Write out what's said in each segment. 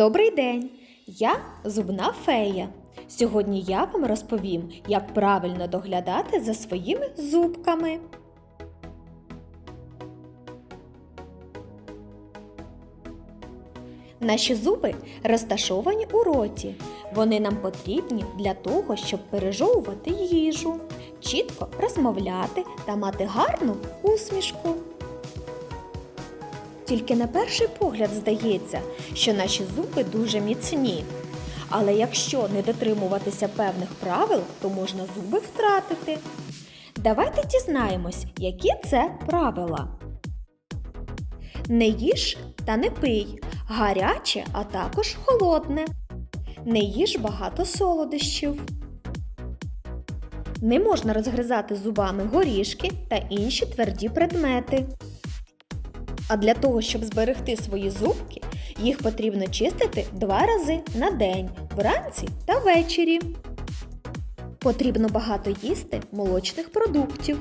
Добрий день! Я зубна фея. Сьогодні я вам розповім, як правильно доглядати за своїми зубками. Наші зуби розташовані у роті. Вони нам потрібні для того, щоб пережовувати їжу, чітко розмовляти та мати гарну усмішку. Тільки на перший погляд здається, що наші зуби дуже міцні. Але якщо не дотримуватися певних правил, то можна зуби втратити. Давайте дізнаємось, які це правила. Не їж та не пий, гаряче, а також холодне. Не їж багато солодощів. Не можна розгризати зубами горішки та інші тверді предмети. А для того, щоб зберегти свої зубки, їх потрібно чистити два рази на день вранці та ввечері. Потрібно багато їсти молочних продуктів,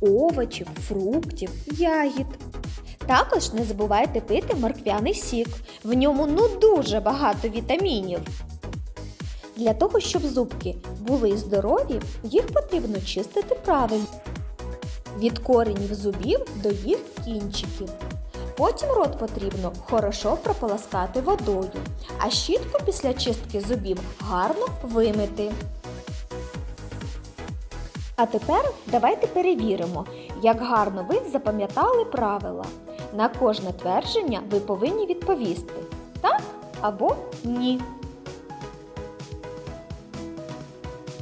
овочів, фруктів, ягід. Також не забувайте пити морквяний сік. В ньому ну дуже багато вітамінів. Для того, щоб зубки були здорові, їх потрібно чистити правильно від коренів зубів до їх кінчиків. Потім рот потрібно хорошо прополоскати водою, а щітку після чистки зубів гарно вимити. А тепер давайте перевіримо, як гарно ви запам'ятали правила. На кожне твердження ви повинні відповісти так або ні.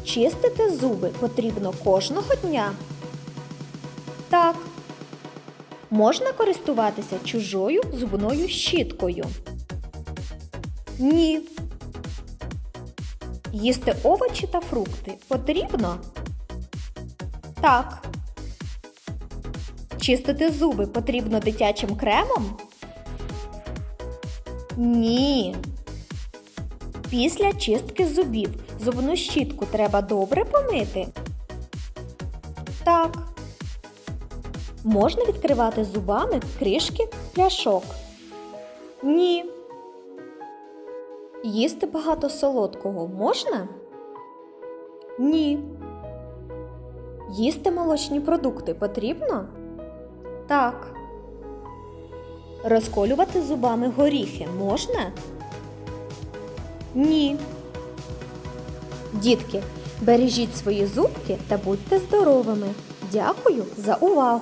Чистити зуби потрібно кожного дня. Можна користуватися чужою зубною щіткою? Ні. Їсти овочі та фрукти потрібно? Так. Чистити зуби потрібно дитячим кремом? Ні. Після чистки зубів зубну щітку треба добре помити? Так. Можна відкривати зубами кришки пляшок? Ні. Їсти багато солодкого можна? Ні. Їсти молочні продукти потрібно? Так. Розколювати зубами горіхи можна? Ні. Дітки, бережіть свої зубки та будьте здоровими. Дякую за увагу!